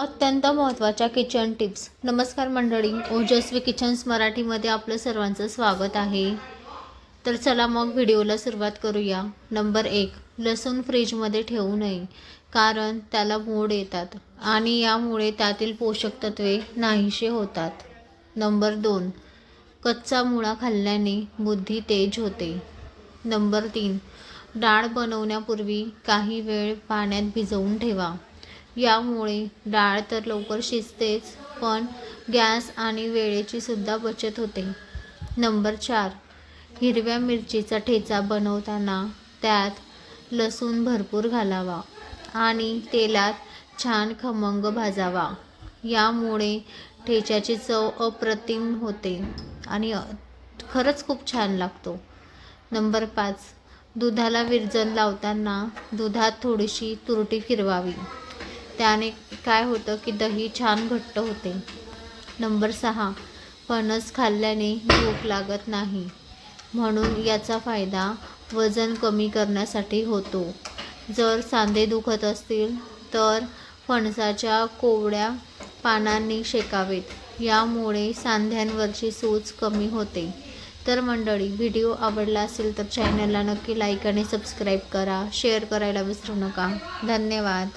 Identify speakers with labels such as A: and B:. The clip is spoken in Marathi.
A: अत्यंत महत्त्वाच्या किचन टिप्स नमस्कार मंडळी ओजस्वी किचन्स मराठीमध्ये आपलं सर्वांचं स्वागत आहे. तर चला मग व्हिडिओला सुरुवात करूया. नंबर एक लसूण फ्रीजमध्ये ठेवू नये कारण त्याला मोड येतात आणि यामुळे त्यातील पोषक तत्वे नाहीशे होतात. नंबर दोन कच्चा मुळा खाल्ल्याने बुद्धी तेज होते. नंबर तीन डाळ बनवण्यापूर्वी काही वेळ पाण्यात भिजवून ठेवा. यामुळे डाळ तर लवकर शिजतेच पण गॅस आणि वेळेची सुद्धा बचत होते. नंबर चार. हिरव्या मिरचीचा ठेचा बनवताना त्यात लसूण भरपूर घालावा आणि तेलात छान खमंग भाजावा. यामुळे ठेच्याची चव अप्रतिम होते आणि खरंच खूप छान लागतो. नंबर पाच. दुधाला विरजन लावताना दुधात थोडीशी तुरटी फिरवावी. त्याने काय होतं की दही छान घट्ट होते. नंबर सहा फणस खाल्ल्याने भूक लागत नाही. म्हणून याचा फायदा वजन कमी करण्यासाठी होतो. जर सांधे दुखत असतील तर फणसाच्या कोवड्या पानांनी शेकावेत. यामुळे सांध्यांवरची सूज कमी होते. तर मंडळी व्हिडिओ आवडला असेल तर चॅनलला नक्की लाईक आणि सबस्क्राईब करा. शेअर करायला विसरू नका. धन्यवाद.